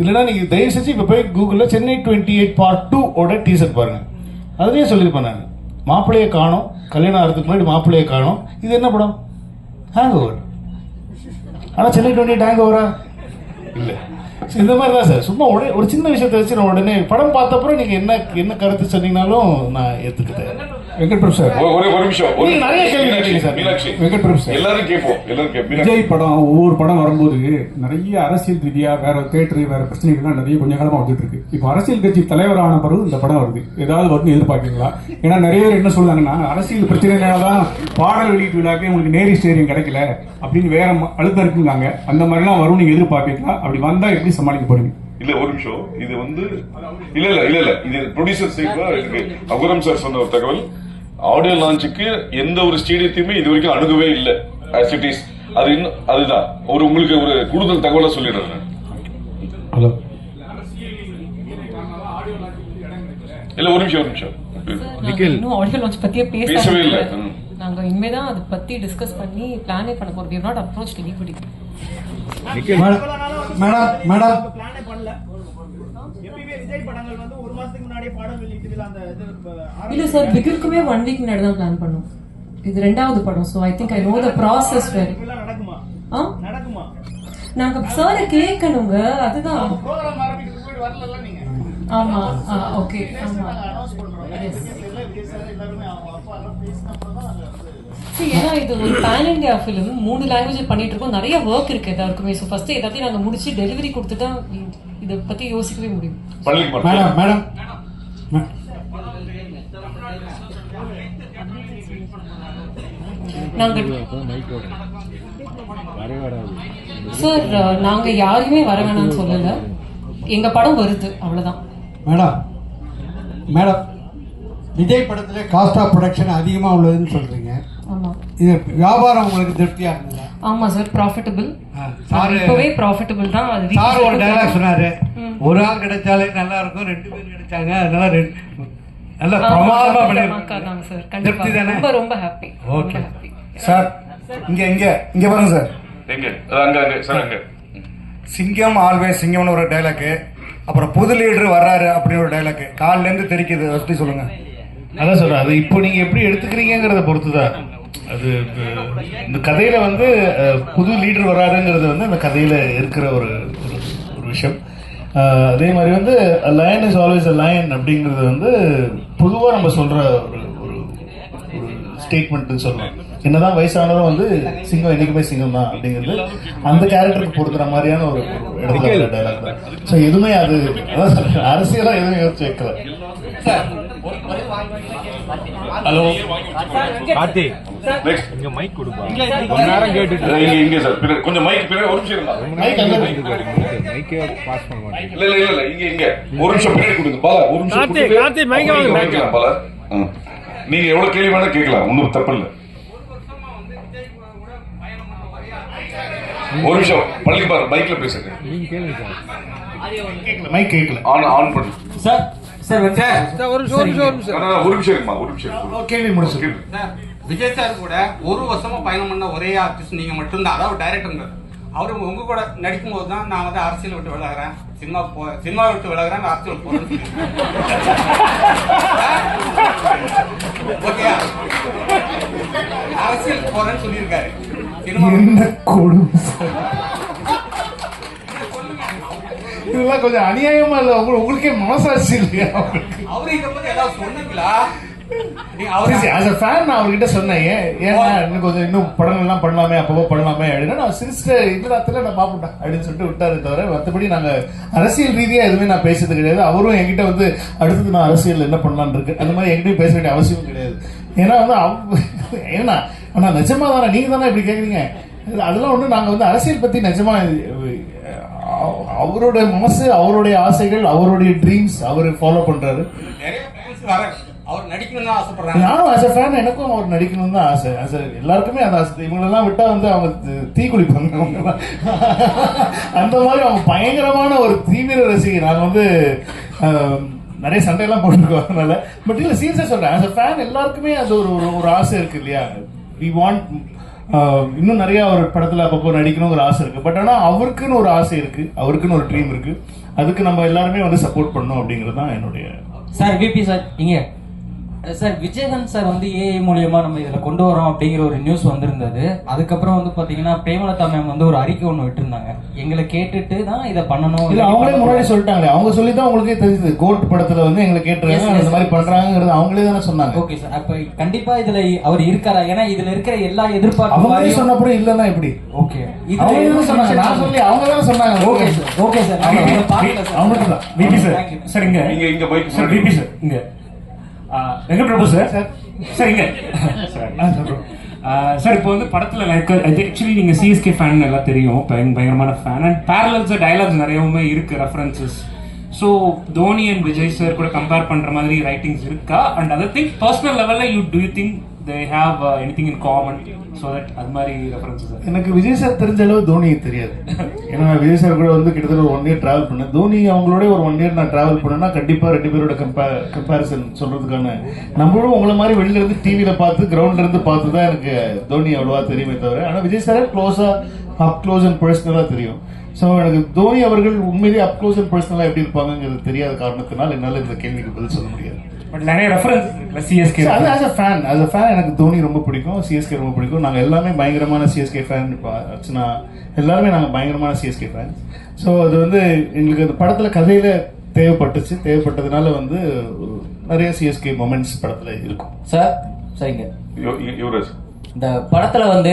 இல்லைனா நீங்க தயவு செஞ்சு இப்போ போய் கூகுளில் Chennai twenty eight part two ஓட டீசர் பாருங்க. அதுலேயே சொல்லியிருப்பேன் நான் மாப்பிள்ளையை காணும். கல்யாணம் ஆகிறதுக்கு முன்னாடி மாப்பிள்ளையை காணும். இது என்ன படம்? ஹேங் ஓவர் ஆனால் சென்னை டுவெண்ட்டி எயிட் ஹேங் ஓவரா இல்லை இந்த மாதிரி தான் சார். சும்மா உடனே ஒரு சின்ன விஷயத்தை வச்சு நான் உடனே படம் பார்த்தப்பறம் நீங்கள் என்ன என்ன கருத்து சொன்னீங்கனாலும் நான் ஏற்றுக்கிட்டேன் வெங்கட் பிரபு சார். ஒரே ஒரு நிமிஷம். ஒரு நீங்க நிறைய கேள்வி மீனாட்சி, கேட்டீங்க சார். மீனாட்சி. வெங்கட் பிரபு சார். எல்லாரும் கேட்போம். எல்லாரும் கேட்போம். விஜய் படம் ஒவ்வொரு படம் வரும்போது நிறைய அரசியல் ரீதியா வேற தேட்டர் வேற பிரச்சனைகள்லாம் நிறைய கொஞ்ச காலமா வந்துட்டு இருக்கு. இப்போ அரசியல் கட்சி தலைவரான பிறகு இந்த படம் வருது. ஏதாவது வரும்னு எதிர்பார்க்கீங்களா ஏன்னா நிறைய பேர் என்ன சொல்றாங்கன்னா அரசியல் பிரச்சனைனாலதான் பாடல் வெளியீட்டு விழாக்கு உங்களுக்கு நேரி ஸ்டேரியம் கிடைக்கல அப்படின்னு வேற அழுத்தம் இருக்குங்காங்க. அந்த மாதிரிலாம் வரும் நீங்க எதிர்பார்ப்பீங்களா? அப்படி வந்தா எப்படி சமாளிக்க போறீங்க இல்ல ஒரு நிமிஷம். இது வந்து இல்ல இல்ல இல்ல இல்ல. இது ப்ரொடியூசர் சைட்ல எனக்கு அகுரம் சார் சொன்ன ஒரு தகவல். ஆடியோ லான்ச்சுக்கு எந்த ஒரு ஸ்டேடியத்தையுமே இது வரைக்கும் அணுகவே இல்லை. ஆஸ் இட் இஸ் அது இன்னும் அதுதான். ஒரு உங்களுக்கு ஒரு கூடுதல் தகவலா சொல்லிடுறேன். ஹலோ. இல்ல ஒரு நிமிஷம் ஒரு நிமிஷம். ஆடியோ லான்ச் பத்தியே பேச பேசவே இல்ல. நாங்க இனிமே தான் அதை பத்தி டிஸ்கஸ் பண்ணி பிளானே பண்ண போறோம். Not approached anybody. Madam madam இல்ல சார் பிகிற்குமே ஒன் வீக் முன்னாடி தான் பிளான் பண்ணோம். இது ரெண்டாவது படம் so I think I know the process very நாங்க சார கேட்கணுங்க அதுதான். ஆமா ஓகே ஆமா. ஏன்னா இது ஒரு பேன் ஃபிலிம் மூணு லாங்குவேஜ் பண்ணிட்டு இருக்கோம். நிறைய ஒர்க் இருக்கு எல்லாருக்குமே. ஸோ ஃபர்ஸ்ட் எல்லாத்தையும் நாங்க முடிச்சு டெலிவரி கொடுத்து தான் இதை பத்தி யோசிக்கவே முடியும். Madam madam. நாங்க சார் நாங்க யாருமே வர வேணாம்னு சொல்லல. எங்க படம் வருது அவ்வளவுதான். மேடம் மேடம் விஜய் படத்துல காஸ்ட் ஆஃப் ப்ரொடக்ஷன் அதிகமா உள்ளதுன்னு சொல்றீங்க. ஆமா. இது வியாபாரம் உங்களுக்கு திருப்தியா இருந்ததா ஆமா சார் ப்ராஃபிட்டபிள் சார் இப்பவே ப்ராஃபிட்டபிள் தான். அது சார் ஒரு டைலாக் சொன்னாரு. ஒரு ஆள் கிடைச்சாலே நல்லா இருக்கும் ரெண்டு பேர் கிடைச்சாங்க அதனால ரெண்டு நல்லா பிரமாதமா பண்ணிருக்காங்க. சார் கண்டிப்பா? ரொம்ப ரொம்ப ஹாப்பி ஓகே சார் இங்க இங்க இங்க பாருங்க சார். எங்க? அங்க அங்க சார் அங்க. சிங்கம் ஆல்வேஸ் சிங்கம்னு ஒரு டைலாக் அப்புறம் புது லீடர் வர்றாரு அப்படின்னு ஒரு டைலாக் கால்ல இருந்து தெரிக்குது அதை பத்தி சொல்லுங்க. அதான் சொல்றேன் அது இப்போ நீங்க எப்படி எடுத்துக்கிறீங்கிறத பொறுத்து தான் அது இந்த கதையில வந்து புது லீடர் வராருங்கிறது வந்து அந்த கதையில இருக்கிற ஒரு ஒரு- விஷயம். அதே மாதிரி வந்து lion is always a lion அப்படிங்கிறது வந்து பொதுவாக நம்ம சொல்ற ஒரு ஒரு ஸ்டேட்மெண்ட்னு சொல்லலாம். என்னதான் வயசானதும் வந்து சிங்கம் என்னைக்குமே சிங்கம் தான் அப்படிங்கிறது அந்த கேரக்டருக்கு பொறுத்துற மாதிரியான ஒரு இடத்துல டைலாக் தான். ஸோ எதுவுமே அது அரசியலாக எதுவுமே எதுவும் யோசிச்சு வைக்கல. ஹலோ. கார்த்தி இங்க மைக் கொடுப்பா. ரொம்ப நேரம் கேட்டுட்டு இங்க இங்க சார். பின்னாடி கொஞ்சம் மைக் பின்னாடி ஒரு நிமிஷம் மைக் மைக்கே பாஸ் பண்ண மாட்டேன் இல்ல இல்ல இல்ல இங்க இங்க. ஒரு நிமிஷம் பின்னாடி கொடுங்க பாலா. ஒரு நிமிஷம் கார்த்தி, கார்த்தி, அப்புறம் வாங்க, நீங்க வாங்கிக்கலாம் பாலா. நீங்க எவ்வளவு கேள்வி வேணா கேட்கலாம். ஒன்றும் தப்பு இல்ல. ஒரு நிமிஷம் பள்ளிக்கு பாரு மைக்ல பேசுங்க. நீங்க கேளுங்க சார். மைக் கேட்கல ஆன் ஆன் பண்ணு. சார் சார் ஒரு நிமிஷம். ஒரு நிமிஷம் ஒரு நிமிஷம் ஒரு நிமிஷம். இருக்குமா ஒரு நிமிஷம் இருக்கு. கேள்வி முடிச்சு. கேள்வி. விஜய் சார் கூட ஒரு வருஷமா பயணம் பண்ண ஒரே ஆர்டிஸ்ட் நீங்க மட்டும்தான். அதாவது டைரக்டர் அவரு உங்க கூட நடிக்கும் போது தான் நான் வந்து அரசியல் விட்டு விலகுறேன். சினிமா போ சினிமா விட்டு விலகுறேன் அரசியல் போறேன்னு ஓகே. அரசியல் போறேன்னு சொல்லியிருக்காரு. சினிமா. இதெல்லாம் கொஞ்சம் அநியாயமா இல்ல உங்களுக்கு உங்களுக்கே மனசாட்சி இல்லையா அவரு இதை பத்தி ஏதாவது சொன்னீங்களா? அவர்கிட்ட சொன்னேன் ஏன் ஏன்னா இன்னும் கொஞ்சம் இன்னும் படங்கள்லாம் பண்ணலாமே அப்பப்போ பண்ணலாமே அப்படின்னா நான் சிரிச்சுட்டு இல்லடா தெரியல நான் பாப்பட்டா அப்படின்னு சொல்லிட்டு விட்டாரு தவிர மற்றபடி நாங்க அரசியல் ரீதியா எதுவுமே நான் பேசுறது கிடையாது. அவரும் என்கிட்ட வந்து அடுத்தது நான் அரசியல் என்ன பண்ணலாம்னு இருக்கு? அந்த மாதிரி என்கிட்டயும் பேச வேண்டிய அவசியம் கிடையாது. ஏன்னா வந்து ஏன்னா ஆனா நிஜமா தானே நீங்க தானே இப்படி கேக்குறீங்க? அதெல்லாம் ஒண்ணு நாங்க வந்து அரசியல் பத்தி நிஜமா அவரோட மனசு அவருடைய ஆசைகள் அவருடைய ட்ரீம்ஸ் அவர் ஃபாலோ பண்றாரு. நிறைய அவர் நடிக்கணும்னு ஆசைப்படுறாங்க. நானும் ஆஸ் ஃபேன் எனக்கும் அவர் நடிக்கணும் தான் ஆசை. A- எல்லாருக்குமே அந்த ஆசை. இவங்களெல்லாம் விட்டா வந்து அவங்க தி- குளிப்பாங்க. அந்த மாதிரி அவங்க பயங்கரமான ஒரு தீவிர ரசிகை நான் வந்து நிறைய சண்டையெல்லாம் போட்டுருக்கோம் அதனால. பட் இல்லை சீரியஸாக சொல்றேன். ஆஸ் அ ஃபேன் எல்லாருக்குமே அது ஒரு ஒரு- ஒரு ஆசை இருக்கு இல்லையா? வி வாண்ட் இன்னும் நிறைய ஒரு படத்துல அப்பப்போ நடிக்கணுங்கிற ஆசை இருக்கு. பட் ஆனா அவருக்குன்னு ஒரு ஆசை இருக்கு. அவருக்குன்னு ஒரு ட்ரீம் இருக்கு. அதுக்கு நம்ம எல்லாருமே வந்து சப்போர்ட் பண்ணணும் அப்படிங்கிறது தான் என்னுடைய சார் விபி சார் இங்க. சார் விஜயகாந்த் சார் வந்து ஏஐ மூலியமா நம்ம இதுல கொண்டு வரோம் அப்படிங்கிற ஒரு நியூஸ் வந்திருந்தது. அதுக்கப்புறம் வந்து பாத்தீங்கன்னா பிரேமலதா மேம் வந்து ஒரு அறிக்கை ஒண்ணு விட்டுருந்தாங்க. எங்களை கேட்டுட்டு தான் இதை பண்ணணும் இல்ல அவங்களே முன்னாடி சொல்லிட்டாங்களே. அவங்க சொல்லி தான் உங்களுக்கே தெரிஞ்சது. கோர்ட் படத்துல வந்து எங்களை கேட்டுருக்காங்க. அந்த மாதிரி பண்றாங்கிறது அவங்களே தானே சொன்னாங்க. ஓகே சார் அப்ப கண்டிப்பா இதுல அவர் இருக்காரா? ஏன்னா இதுல இருக்கிற எல்லா அவங்களே எதிர்பார்ப்பு சொன்னப்பறம் இல்லன்னா எப்படி? ஓகே அவங்க தானே சொன்னாங்க. நான் சொல்லி அவங்க தானே சொன்னாங்க. ஓகே சார் ஓகே சார் தான். பிபி சார். சார் இங்க. இங்க பைக் சார் பிபி சார் இங்க. பிரபு சார்? சார். இங்க. சார். சார் இப்போ வந்து படத்துல லைக் ஆக்சுவலி நீங்க சிஎஸ்கே ஃபேன் எல்லாம் தெரியும். பயங்க- பயங்கரமான ஃபேன் அண்ட் பேரலல்ஸ் டயலாக்ஸ் நிறையவுமே இருக்கு references so Dhoni and Vijay sir கூட கம்பேர் பண்ற மாதிரி ரைட்டிங்ஸ் இருக்கா? அண்ட் அதர் திங் பர்சனல் லெவல்ல you do you think they have anything in common so that அது மாதிரி ரெஃபரன்ஸஸ் எனக்கு விஜய் சார் தெரிஞ்ச அளவு தோனி தெரியாது. ஏன்னா நான் விஜய் சார் கூட வந்து கிட்டத்தட்ட ஒரு ஒன் இயர் ட்ராவல் பண்ணேன் தோனி அவங்களோட ஒரு ஒன் இயர் நான் ட்ராவல் பண்ணேன்னா கண்டிப்பாக ரெண்டு பேரோட கம்பே கம்பேரிசன் சொல்கிறதுக்கான நம்மளும் உங்களை மாதிரி வெளியில இருந்து பார்த்து கிரவுண்ட்ல இருந்து பார்த்து தான் எனக்கு தோனி அவ்வளோவா தெரியுமே தவிர ஆனால் விஜய் சார் க்ளோஸாக அப் க்ளோஸ் அண்ட் பர்சனலாக தெரியும். ஸோ எனக்கு தோனி அவர்கள் உண்மையிலேயே அப் க்ளோஸ் அண்ட் பர்சனலாக எப்படி இருப்பாங்கங்கிறது தெரியாத காரணத்தினால் என்னால் இந்த கேள்விக்கு பதில் சொல்ல முடியாது. பட் நிறைய ரெஃபரன்ஸ் சிஎஸ்கே அது as a fan as a fan எனக்கு தோனி ரொம்ப பிடிக்கும் சிஎஸ்கே ரொம்ப பிடிக்கும். நாங்கள் எல்லாமே பயங்கரமான சிஎஸ்கே ஃபேன் இப்போ அர்ச்சனா எல்லாருமே நாங்கள் பயங்கரமான சிஎஸ்கே ஃபேன் ஸோ அது வந்து எங்களுக்கு அந்த படத்தில் கதையில் தேவைப்பட்டுச்சு. தேவைப்பட்டதுனால வந்து நிறைய சிஎஸ்கே மொமெண்ட்ஸ் படத்தில் இருக்கும். சார் சரிங்க. யுவராஜ். இந்த படத்துல வந்து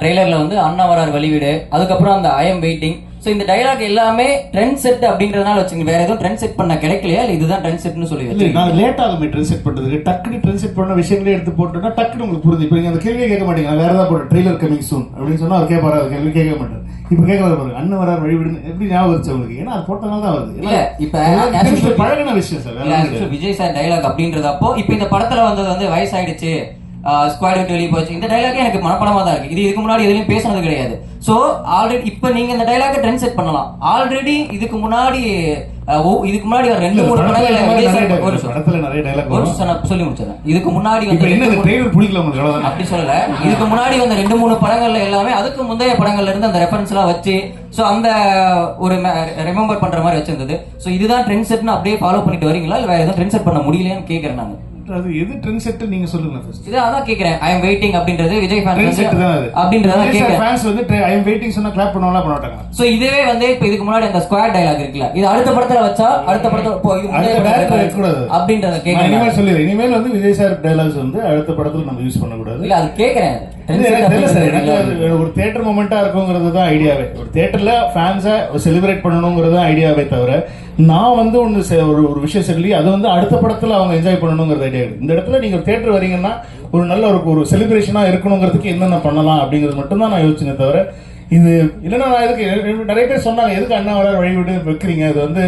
ட்ரெய்லர்ல வந்து அண்ணா வரார் வழிவீடு அதுக்கப்புறம் அந்த ஐ எம் வெயிட்டிங் ஸோ இந்த டைலாக் எல்லாமே ட்ரெண்ட் செட் அப்படின்றதுனால வச்சுங்க வேற எதுவும் ட்ரெண்ட் செட் பண்ண கிடைக்கலையா? இல்லை இதுதான் ட்ரெண்ட் செட்னு சொல்லி நான் லேட் ஆகுமே ட்ரெண்ட் செட் பண்ணுறதுக்கு டக்குனு ட்ரெண்ட் செட் பண்ண விஷயங்களே எடுத்து போட்டோம்னா டக்குனு உங்களுக்கு புரிஞ்சு இப்போ நீங்கள் அந்த கேள்வியே கேட்க மாட்டீங்க வேற ஏதாவது போட்டு ட்ரெய்லர் கமிங் சூன் அப்படின்னு சொன்னா அவர் கேட்பாரு? அது கேள்வி கேட்க மாட்டார். இப்போ கேட்கறது பாருங்க. அண்ணன் வரார் வழிவிடுன்னு எப்படி ஞாபகம் வச்சு உங்களுக்கு? ஏன்னா அது போட்டனால தான் வருது. இல்ல இப்ப பழகின விஷயம் சார். விஜய் சார் டைலாக் அப்படின்றது அப்போ இப்போ இந்த படத்துல வந்தது வந்து வயசாயிடுச்சு. ஸ்குவாட் விட்டு வெளியே போச்சு. இந்த டைலாக் எனக்கு மனப்படமா தான் இருக்கு. இது இதுக்கு முன்னாடி எதுலயும் பேசுனது கிடையாது. சோ ஆல்ரெடி இப்போ நீங்க இந்த டைலாக் ட்ரெண்ட் செட் பண்ணலாம். ஆல்ரெடி இதுக்கு முன்னாடி இதுக்கு முன்னாடி ஒரு ரெண்டு மூணு ஒரு சொல்லி முடிச்சிடறேன். இதுக்கு முன்னாடி அப்படி சொல்லல. இதுக்கு முன்னாடி வந்த ரெண்டு மூணு படங்கள்ல எல்லாமே அதுக்கு முந்தைய படங்கள்ல இருந்து அந்த ரெஃபரன்ஸ் எல்லாம் வச்சு சோ அந்த ஒரு ரிமெம்பர் பண்ற மாதிரி வச்சிருந்தது. சோ இதுதான் ட்ரெண்ட் செட்னு அப்படியே ஃபாலோ பண்ணிட்டு வரீங்களா? இல்ல வேற எதுவும் ட்ரெண்ட் செட் பண்ண முடியலையான்னு கேக்குறேன் நான். அது எது ட்ரெண்ட் செட் நீங்க சொல்லுங்க first. இது அதான் கேக்குறேன். ஐ எம் வெயிட்டிங் அப்படின்றது விஜய் ஃபேன்ஸ் set தான் அது. அப்படின்றத கேக்குறேன். fans வந்து ஐ எம் வெயிட்டிங் சொன்னா கிளாப் பண்ணுவாங்களா பண்ண மாட்டாங்களா? சோ இதுவே வந்து இப்ப இதுக்கு முன்னாடி அந்த ஸ்குவாட் டயலாக் இருக்குல்ல. இது அடுத்த படத்துல வச்சா அடுத்த படத்துல இப்போ இது reference வைக்கக்கூடாது. அப்படின்றத கேக்குறேன். இனிமேல் சொல்லிடுறேன். இனிமேல் வந்து விஜய் சார் டைலாக்ஸ் வந்து அடுத்த படத்துல நம்ம யூஸ் பண்ணக்கூடாது. இல்ல அது கேக்குறேன். ஒரு தியேட்டர் மொமெண்டா இருக்குங்கிறது தான் ஐடியாவே ஒரு தியேட்டர்ல ஃபேன்ஸை செலிப்ரேட் பண்ணணுங்கிறது ஐடியாவே தவிர நான் வந்து ஒன்று ஒரு ஒரு விஷயம் சொல்லி அது வந்து அடுத்த படத்துல அவங்க என்ஜாய் பண்ணணுங்கிறது கிடையாது இந்த இடத்துல நீங்கள் தேட்டர் வரீங்கன்னா ஒரு நல்ல ஒரு ஒரு செலிப்ரேஷனாக இருக்கணுங்கிறதுக்கு என்னென்ன பண்ணலாம் அப்படிங்கிறது மட்டும்தான் நான் யோசிச்சேனே தவிர இது இல்லைன்னா நான் இதுக்கு நிறைய பேர் சொன்னாங்க எதுக்கு அண்ணா வர வழிவிட்டு வைக்கிறீங்க? அது வந்து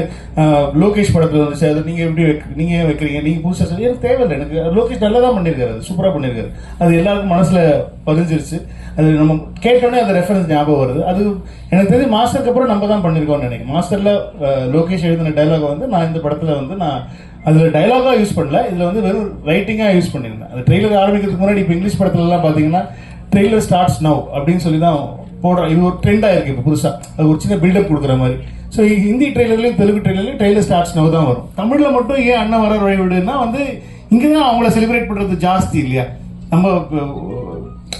லோகேஷ் படத்தில் வந்துச்சு அது நீங்கள் எப்படி வைக்க- நீங்க ஏன் வைக்கிறீங்க? நீங்கள் புதுசா சொல்லி எனக்கு தேவையில்லை எனக்கு லோகேஷ் நல்லா தான் பண்ணியிருக்காரு அது சூப்பராக பண்ணியிருக்காரு அது எல்லாருக்கும் மனசில் பதிஞ்சிருச்சு. அது நம்ம கேட்டோன்னே அந்த ரெஃபரன்ஸ் ஞாபகம் வருது. அது எனக்கு தெரிஞ்சு மாஸ்டருக்கு அப்புறம் நம்ம தான் பண்ணியிருக்கோம்னு நினைக்கிறேன். மாஸ்டரில் லோகேஷ் எழுதின டைலாக் வந்து நான் இந்த படத்தில் வந்து நான் அதுல டைலாகா யூஸ் பண்ணல. இதுல வந்து வெறும் ரைட்டிங்கா யூஸ் பண்ணியிருந்தேன் அந்த ட்ரெய்லர் ஆரம்பிக்கிறதுக்கு முன்னாடி இப்போ இங்கிலீஷ் படத்துல எல்லாம் பாத்தீங்கன்னா ட்ரெய்லர் ஸ்டார்ட்ஸ் நவ் அப்படின்னு சொல்லி தான் போடுறோம் இது ஒரு ட்ரெண்ட் ஆயிருக்கு இப்போ புதுசா. அது ஒரு சின்ன பில்டப் கொடுக்குற மாதிரி. ஸோ ஹிந்தி ட்ரெய்லர்லையும் தெலுங்கு ட்ரெய்லர்லையும் ட்ரெய்லர் ஸ்டார்ட்ஸ் நவ் தான் வரும். தமிழ்ல மட்டும் ஏன் அண்ணன் வர விடுன்னா வந்து இங்கே தான் அவங்கள செலிப்ரேட் பண்றது ஜாஸ்தி இல்லையா? நம்ம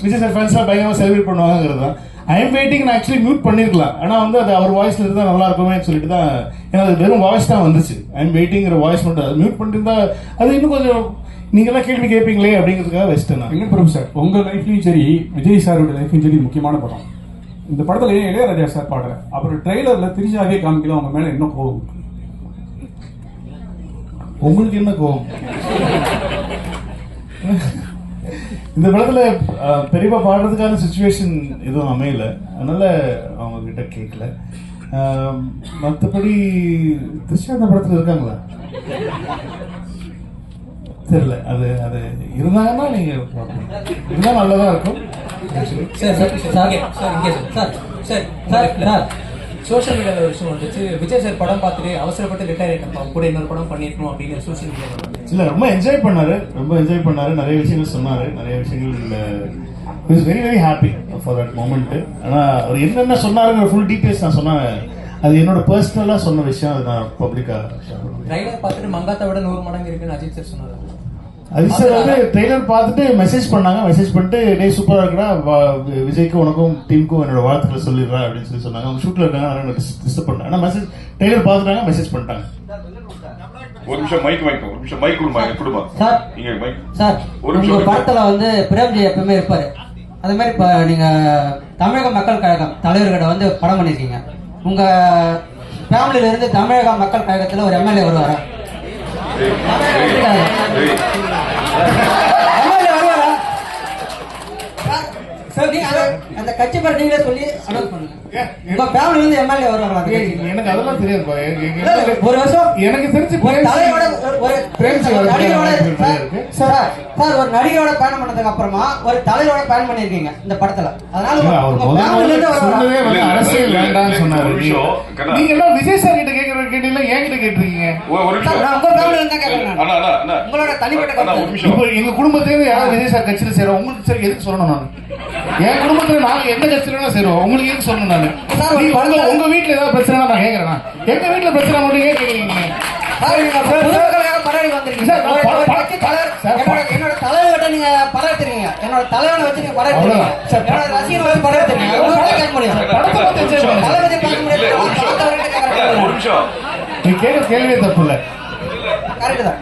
விஜய் சார் ஃபேன்ஸ்லாம் பயங்கரமாக செலிப்ரேட் பண்ணுவாங்கிறது தான் ஐ எம் வெயிட்டிங் நான் ஆக்சுவலி மியூட் பண்ணிருக்கலாம். ஆனால் வந்து அது அவர் வாய்ஸ்ல இருந்தால் நல்லா இருக்குமே சொல்லிட்டு தான் ஏன்னா அது வெறும் வாய்ஸ் தான் வந்துச்சு ஐ எம் வெயிட்டிங்கிற வாய்ஸ் மட்டும் அது மியூட் பண்ணிருந்தா அது இன்னும் கொஞ்சம் நீங்களாம் கேள்வி கேட்பீங்களே அப்படிங்கிறதுக்காக நான். வெங்கட் பிரபு சார் உங்க லைஃப்லயும் சரி விஜய் சாரோட லைஃப்லயும் சரி முக்கியமான படம். இந்த படத்துல ஏன் இளையராஜா சார் பாடுற? அப்புறம் ட்ரெய்லர்ல திரிஷாவே காமிக்கல அவங்க மேல என்ன கோவம்? உங்களுக்கு என்ன கோவம்? இந்த படத்துல பெரியப்பா பாடுறதுக்கான சுச்சுவேஷன் எதுவும் அமையல. அதனால அவங்க கிட்ட கேட்கல மற்றபடி மத்தபடி திரிஷா அந்த படத்துல இருக்காங்களா? தெரியல. அது அது இருந்தாங்கன்னா நீங்க இருந்தா நல்லதா இருக்கும். சார் சார் சோஷியல் மீடியாவில் ஒரு விஷயம் வந்துச்சு. விஜய் சார் படம் பார்த்துட்டு அவசரப்பட்டு ரிட்டையர் ஆகிட்டப்பா கூட இன்னொரு படம் பண்ணிருக்கணும் அப்படின்னு சோஷியல் மீடியாவில் இல்ல ரொம்ப என்ஜாய் பண்ணாரு. ரொம்ப என்ஜாய் பண்ணாரு. நிறைய விஷயங்கள் சொன்னாரு. நிறைய விஷயங்கள் is very very happy for that moment ஆனா அவர் என்னென்ன சொன்னாருங்கிற ஃபுல் டீடைல்ஸ் நான் சொன்னேன் அது என்னோட பர்சனலா சொன்ன விஷயம் அது நான் பப்ளிக்கா ட்ரைலர் பார்த்துட்டு மங்காத்தை விட நூறு மடங்கு இருக்குன்னு அஜித் சார் சொன்னார். அஜித் சார் வந்து ட்ரெய்லர் பார்த்துட்டு மெசேஜ் பண்ணாங்க. மெசேஜ் பண்ணிட்டு டே சூப்பராக இருக்குடா. வா- விஜய்க்கு உனக்கும் டீமுக்கும் என்னோட வாழ்த்துக்களை சொல்லிடுறா அப்படின்னு சொல்லி சொன்னாங்க. அவங்க ஷூட்டில் இருக்காங்க. அதனால டிஸ்டர்ப் பண்ணாங்க ஆனால் மெசேஜ் ட்ரெய்லர் பார்த்துட்டாங்க மெசேஜ் பண்ணிட்டாங்க. ஒரு நிமிஷம் மைக் மைக் ஒரு நிமிஷம் மைக் கொடுமா கொடுமா. சார். இங்க மைக் சார் ஒரு நிமிஷம் படத்துல வந்து பிரேம்ஜி எப்பவுமே இருப்பாரு. அதே மாதிரி இப்ப நீங்க தமிழக மக்கள் கழகம் தலைவர்கிட்ட வந்து படம் பண்ணிருக்கீங்க. உங்க ஃபேமிலில இருந்து தமிழக மக்கள் கழகத்துல ஒரு எம்எல்ஏ வருவாரா எம்எல்ஏ வருவாரா சார் நீங்க அந்த- அந்த கட்சி பேர் நீங்களே சொல்லி அனௌன்ஸ் பண்ணுங்க. உங்க ஃபேமிலில இருந்து எம்எல்ஏ வருவாங்களா? எனக்கு அதெல்லாம் இல்ல, ஒரு வருஷம் எனக்கு தெரிஞ்சு ஒரு தலையோட ஒரு- ஒரு நடிகரோட வாய்ப்பு சார், இருக்கு. சார் சார் ஒரு நடிகரோட பயணம் பண்ணதுக்கு அப்புறமா ஒரு தலைவரோட பயணம் பண்ணிருக்கீங்க இந்த படத்துல. அதனால வந்து அரசியல் வேண்டாம்னு சொன்னாரு. நீங்க எல்லாம் விஜய் சார் கிட்ட கேட்டிருக்கீங்க? நான். அண்ணா அண்ணா அண்ணா. உங்களோட தனிப்பட்ட எங்க குடும்பத்துல இருந்து யாராவது விஜய் சார் கட்சியில உங்களுக்கு சரி எதுக்கு சொல்லணும் நான்? என் குடும்பத்துல நாங்க எந்த கட்சியில வேணா சேருவோம் உங்களுக்கு எதுக்கு சொல்லணும் நான் நீங்க உங்க உங்க வீட்டுல ஏதாவது பிரச்சனை நான் கேக்குறேன் நான். எங்க வீட்டுல பிரச்சனை மட்டும்? சார். சார், சார், என்னோட தலைவர்கிட்ட நீங்க எடுத்துருக்கீங்க. என்னோட தலைவனை வச்சு நீங்க. சார், என்னோட எடுத்துருக்கீங்க. உங்களுக்கு தான் கேட்க முடியும். படத்தை. தளபதி பார்க்க கேட்க. நிமிஷம் நீ கேட்கற கேள்வியே தப்பு இல்ல Correct தான்.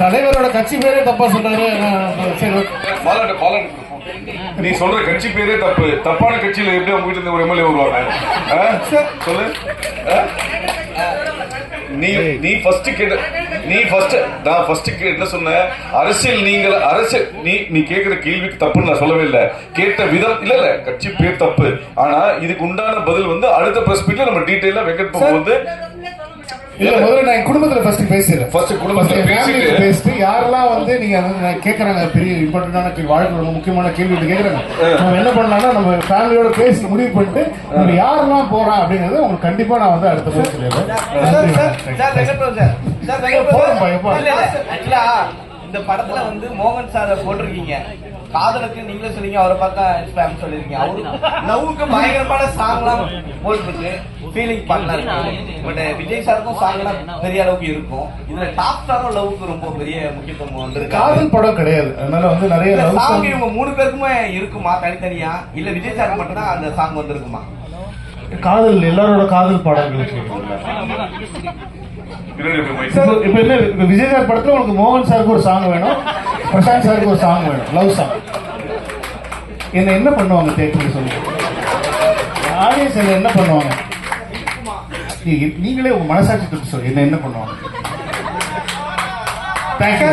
தலைவரோட கட்சி பேரே தப்பா சொன்னாரு. நீ சொல்ற கட்சி பேரே தப்பு. தப்பான கட்சியில எப்படி அவங்க வீட்டுல ஒரு எம்எல்ஏ வருவாங்க? சொல்லு? நீ நீ ஃபர்ஸ்ட் கேட்ட நீ ஃபர்ஸ்ட் நான் ஃபர்ஸ்ட் என்ன சொன்னேன்? அரசியல் நீங்கள் அரசியல் நீ நீ கேக்குற கேள்விக்கு தப்புன்னு நான் சொல்லவே இல்லை. கேட்ட விதம் இல்ல இல்ல கட்சி பேர் தப்பு. ஆனா இதுக்கு உண்டான பதில் வந்து அடுத்த பிரஸ் மீட்ல நம்ம டீடைலா வெங்கட் வந்து இல்ல முதல்ல நான் குடும்பத்துல ஃபர்ஸ்ட் பேசுறேன் First குடும்பத்துல பேசிட்டு- பேசிட்டு யாரெல்லாம் வந்து நீங்க கேக்குறாங்க பெரிய இம்பார்ட்டன்டான கேள்வி வாழ்க்கை ரொம்ப முக்கியமான கேள்வி கேக்குறாங்க. நம்ம என்ன பண்ணலாம்னா நம்ம ஃபேமிலியோட பேசி முடிவு பண்ணிட்டு நம்ம யாரெல்லாம் போறோம் அப்படிங்கறது உங்களுக்கு கண்டிப்பா நான் வந்து அடுத்த பேர் சொல்லிடுறேன். இந்த படத்துல வந்து மோகன் சாரை போட்டிருக்கீங்க. காதலுக்கு நீங்களே சொன்னீங்க அவரை பார்த்தா ஸ்பேம் சொல்லிருக்கீங்க அவரு லவ்வுக்கு பயங்கரமான சாங்லாம் போட்டிருக்கு ஃபீலிங் பண்ணாரு. பட் விஜய் சாருக்கும் சாங்லாம் பெரிய அளவுக்கு இருக்கும். இதுல டாப் ஸ்டாரும் லவ்வுக்கு ரொம்ப பெரிய முக்கியத்துவம் வந்திருக்கு காதல் படம் கிடையாது. அதனால வந்து நிறைய சாங் இவங்க மூணு பேருக்குமே இருக்குமா தனித்தனியா? இல்ல விஜய் சார் மட்டும் தான் அந்த சாங் வந்திருக்குமா? காதல் எல்லாரோட காதல் பாடல்களுக்கு இப்போ என்ன இப்போ விஜய் சார் படத்துல உங்களுக்கு மோகன் சாருக்கு ஒரு சாங் வேணும் பிரசாந்த் சாருக்கு ஒரு சாங் வேணும் லவ் சாங் என்ன என்ன பண்ணுவாங்க தேட்டர்ல சொல்லி ஆடியன்ஸ் என்ன என்ன பண்ணுவாங்க? நீங்களே உங்க மனசாட்சி சொல்லி என்ன என்ன பண்ணுவாங்க? தேங்க்யூ